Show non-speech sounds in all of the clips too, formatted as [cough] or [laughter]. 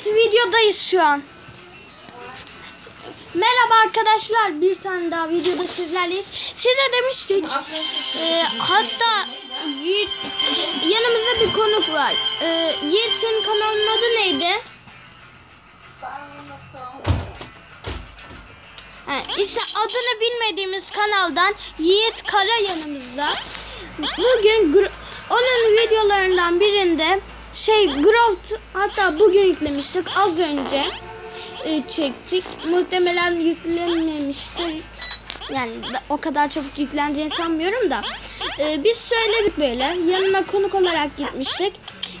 Evet videodayız şu an. Merhaba arkadaşlar bir tane daha videoda sizlerleyiz. Size demiştik. e, hatta yanımızda bir konuk var. E, Yiğit senin kanalın adı neydi? Ha, işte adını bilmediğimiz kanaldan Yiğit Kara yanımızda. Bugün onun videolarından birinde şey Growth hatta bugün yüklemiştik az önce e, çektik. Muhtemelen yüklenmemiştir. Yani o kadar çabuk yükleneceğini sanmıyorum da. E, biz söyledik böyle. Yanına konuk olarak gitmiştik.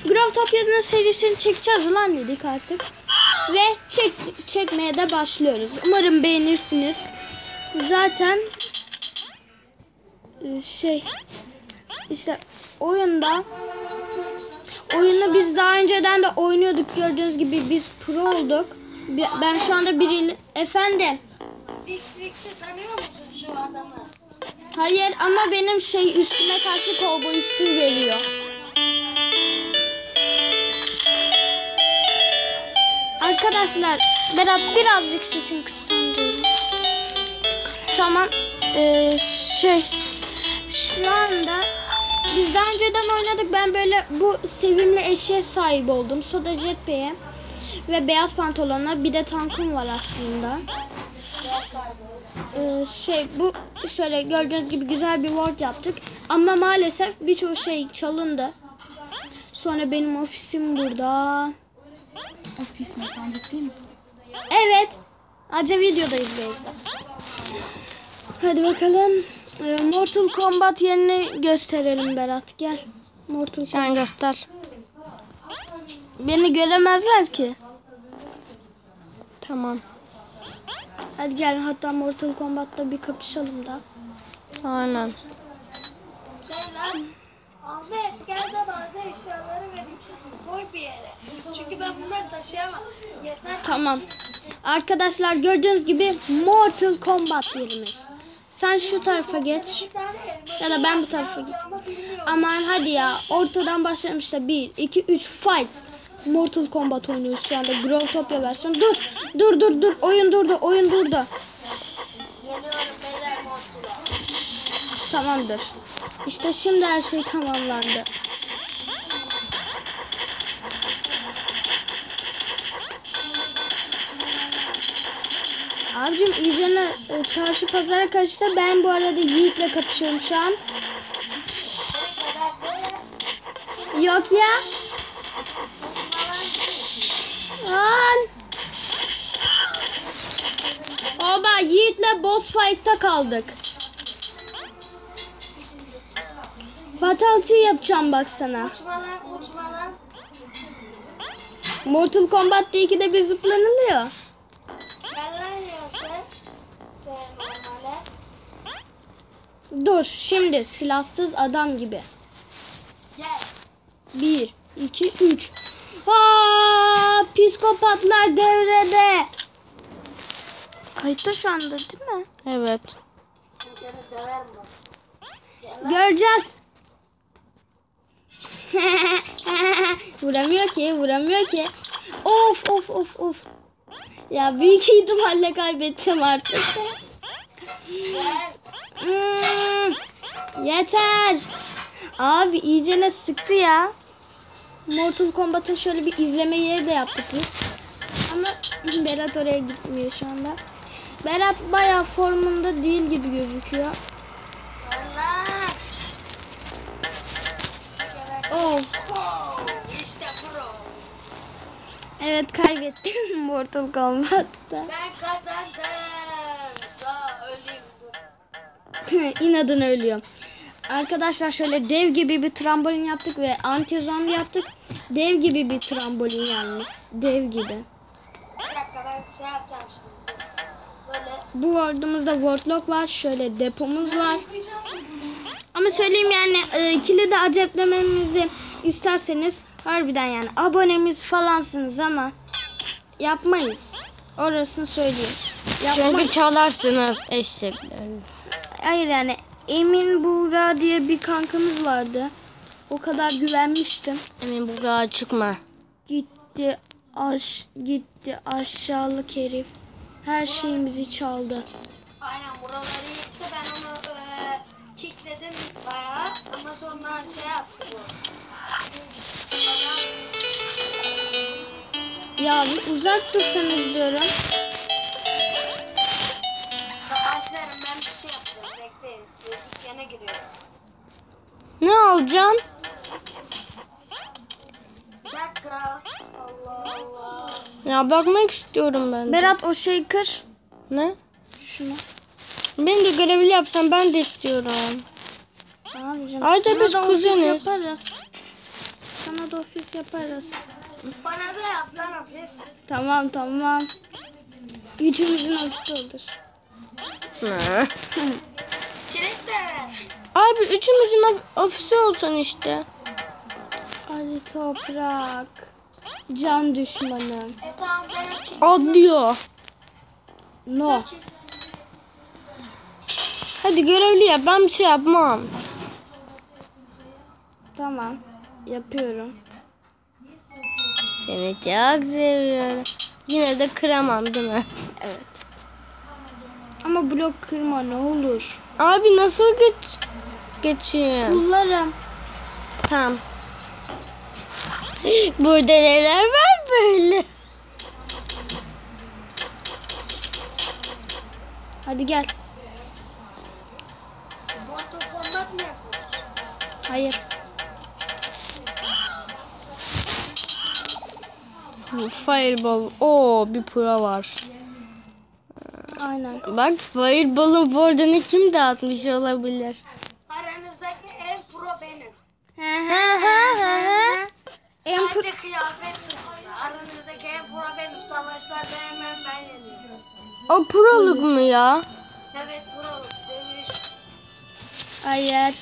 Growtopia'nın serisini çekeceğiz ulan dedik artık. Ve çek, çekmeye de başlıyoruz. Umarım beğenirsiniz. Zaten e, şey işte oyunda oyunu biz daha önceden de oynuyorduk gördüğünüz gibi biz pro olduk. Ben şu anda biriyle efendim Vix Vix'i tanıyor musun şu adamı? hayır ama benim şey üstüme karşı kovboy üstü veriyor. Arkadaşlar Berat birazcık sesini kıssan diyorum. Tamam. Ee, şey şu anda biz daha önceden oynadık. Ben böyle bu sevimli eşeğe sahip oldum. Soda Jetpack'e ve beyaz pantolonla bir de tankım var aslında. Ee, şey bu şöyle gördüğünüz gibi güzel bir ward yaptık. Ama maalesef birçok şey çalındı. Sonra benim ofisim burada. Ofis mi? Sen ciddi misin? Evet. Acı videodayız Beyza. Hadi bakalım. Ee, Mortal Kombat yerini gösterelim Berat. Gel. Mortal Kombat. Sen göster. Beni göremezler ki. Tamam. Hadi gel hatta Mortal Kombat'ta bir kapışalım da. Aynen. Şey lan. Ahmet gel de bazı eşyaları vereyim sana koy bir yere. Çünkü ben bunları taşıyamam. Yeter. Tamam. Arkadaşlar gördüğünüz gibi Mortal Kombat yerimiz. Sen şu tarafa geç. Ya da ben bu tarafa bilmiyorum. Aman hadi ya. Ortadan başlamışlar. 1, 2, 3 fight. Mortal Kombat oynuyoruz şu anda. Growtopia versiyonu. Dur. Dur dur dur. Oyun durdu. Oyun durdu. Tamamdır. İşte şimdi her şey tamamlandı. Çarşı pazara karıştı. Ben bu arada Yiğit'le kapışıyorum şu an. Yok ya. Lan. Oba Yiğit'le boss fight'ta kaldık. Fatality yapacağım bak sana. Uçma lan uçma lan. Mortal Kombat'ta ikide bir zıplanılıyor. Gel lan yiyorsun. Şey normale. Dur şimdi silahsız adam gibi. Gel. 1, 2, 3. Aa, psikopatlar devrede. Kayıtta şu anda değil mi? Evet. Göreceğiz. [laughs] vuramıyor ki, vuramıyor ki. Of of of of. Ya büyük ihtimalle kaybedeceğim artık. Gel. Hmm, yeter. Abi iyice ne sıktı ya. Mortal Kombat'ın şöyle bir izleme yeri de yaptık. Ama Berat oraya gitmiyor şu anda. Berat bayağı formunda değil gibi gözüküyor. Oh. Evet kaybettim [laughs] Mortal Kombat'ta. Ben kazandım. İnadına ölüyor. Arkadaşlar şöyle dev gibi bir trambolin yaptık ve anti zombi yaptık. Dev gibi bir trambolin yalnız. Dev gibi. Şey. Böyle Bu ward'umuzda wardlock var. Şöyle depomuz var. Ama söyleyeyim yani e, kilidi aceplememizi isterseniz harbiden yani abonemiz falansınız ama yapmayız. Orasını söyleyeyim. Yapmayız. Çünkü çalarsınız eşekler. Hayır yani Emin Buğra diye bir kankamız vardı. O kadar güvenmiştim. Emin buraya çıkma. Gitti Aş gitti aşağılık herif. Her şeyimizi çaldı. Aynen buraları yıktı. Ben onu eee kickledim bayağı. Ama sonra şey yaptı. Ya bir uzak dursanız diyorum. Allah. Ya bakmak istiyorum ben. de. Berat o şeyi kır. Ne? Şunu. Ben de görevli yapsam ben de istiyorum. Abicim, Ayrıca biz kuzeniz. yaparız. Sana da ofis yaparız. Bana da yap lan ofis. Tamam tamam. Üçümüzün ofisi olur. Ne? Kilit de. Abi üçümüzün of- ofisi olsun işte. Ali toprak. Can düşmanım. E tamam. Atlıyor. No. Hadi görevli yap ben bir şey yapmam. Tamam. Yapıyorum. Seni çok seviyorum. Yine de kıramam değil mi? Evet. Ama blok kırma ne olur. Abi nasıl geç geçeyim? Kullarım. Tamam. [gasps] Burada neler var böyle? Hadi gel. Hayır. Fireball. Oo bir pro var. Aynen. Bak Fireball'un bordunu kim dağıtmış olabilir? Aranızdaki en pro benim. En pro- Sadece kıyafet dışında. Aranızdaki en pro benim. Savaşlarda hemen ben yeniyorum. O proluk mu ya? Evet pro demiş. Hayır.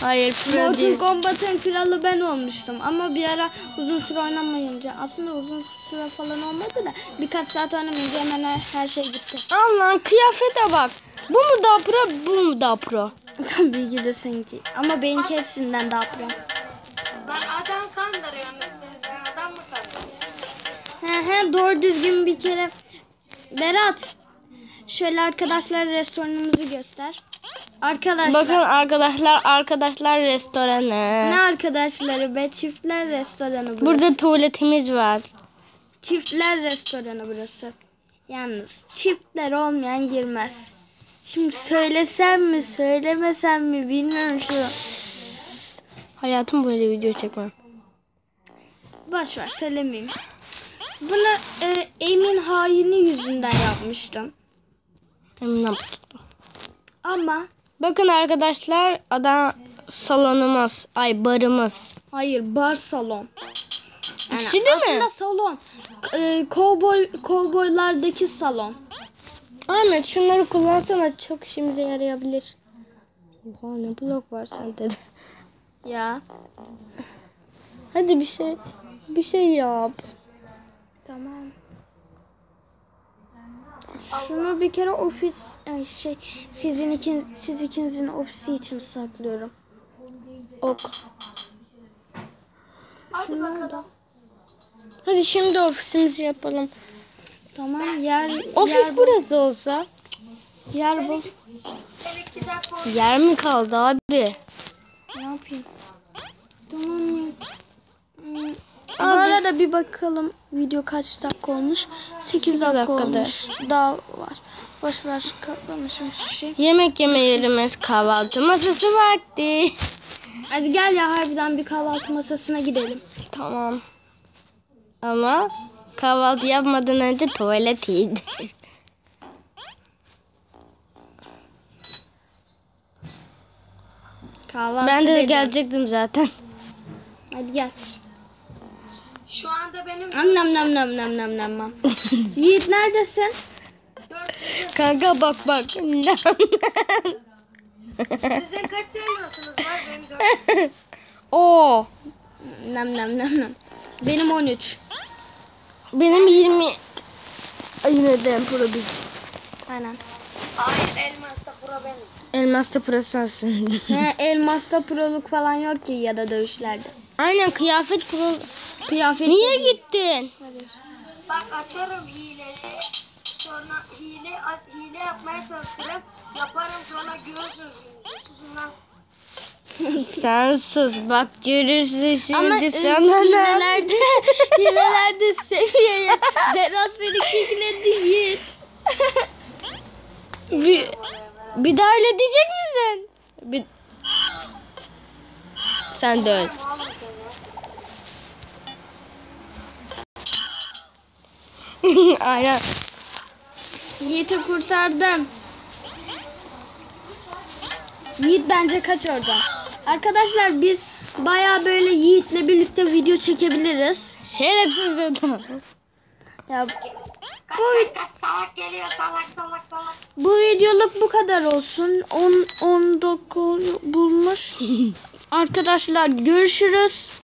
Hayır pro Mortal değil. Kombat'ın kralı ben olmuştum ama bir ara uzun süre oynamayınca aslında uzun süre falan olmadı da birkaç saat oynamayınca hemen her, her şey gitti. Allah'ın kıyafete bak. Bu mu daha pro bu mu daha pro? Tabii ki de seninki ama benimki hepsinden daha pro. Lan adam kandırıyorsunuz siz. Ben adam mı kandırıyorum? He he doğru düzgün bir kere. Berat şöyle arkadaşlar restoranımızı göster. Arkadaşlar. Bakın arkadaşlar arkadaşlar Ne restoranı. arkadaşları be çiftler restoranı burası. Burada tuvaletimiz var. Çiftler restoranı burası. Yalnız çiftler olmayan girmez. Şimdi söylesem mi söylemesem mi bilmiyorum şu. Hayatım böyle video çekmem. Boş ver söylemeyeyim. Bunu e, Emin haini yüzünden yapmıştım. Emin tuttu. Ama Bakın arkadaşlar adam salonumuz. Ay barımız. hayır bar salon. Yani İkisi de mi? aslında salon. E, kovboy, kovboylardaki salon. Ahmet şunları kullansana çok işimize yarayabilir. Oha ne blok var sende de. [laughs] Ya Hadi bir şey bir şey yap. tamam. Şunu bir kere ofis şey sizin ikin, siz ikinizin ofisi için saklıyorum. Ok. Hadi bakalım. Hadi şimdi ofisimizi yapalım. Tamam yer Ofis yer, burası olsa. yer dakika Yer mi kaldı abi? Ne yapayım? Tamam ya. Hmm, Bu arada bir bakalım video kaç dakika olmuş? 8 dakika dakikada. olmuş. Daha var. Boş ver katlamışım şu şey. Yemek yeme yerimiz kahvaltı masası vakti. Hadi gel ya harbiden bir kahvaltı masasına gidelim. Tamam. Ama kahvaltı yapmadan önce tuvalet iyidir. Kahvaltı Ben de edelim. gelecektim zaten. Hadi gel. Şu anda benim Nam nam nam nam nam nam nam. [laughs] Yiğit neredesin? 400 Kanka bak bak. Sizin kaç yayıyorsunuz var? Benim 400. [laughs] Oo. Nam nam nam nam. Benim 13. Benim 20. Ay, Yine de pro bir. Aynen. Hayır elmas da pro benim. Elmas da pro sensin. [laughs] He, elmasta proluk falan yok ki ya da dövüşlerde. Aynen kıyafet kurul. Kıyafet. Niye gittin? Bak açarım hileleri. Sonra hile hile yapmaya çalışırım. Yaparım sonra görürsünüz. Susun lan. Sen sus bak görürsün şimdi Ama sana hilelerde, hilelerde seviyeye Berat seni kickledi Yiğit. bir, bir daha öyle diyecek misin? Bir... Sen de öl. [laughs] Aynen. Yiğit'i kurtardım. Yiğit bence kaç oradan. Arkadaşlar biz baya böyle Yiğit'le birlikte video çekebiliriz. Şerefsiz adam. Ya Kaç kaç kaç salak geliyor salak salak salak. bu videoluk bu kadar olsun. 10 10 dakika bulmuş. [laughs] Arkadaşlar görüşürüz.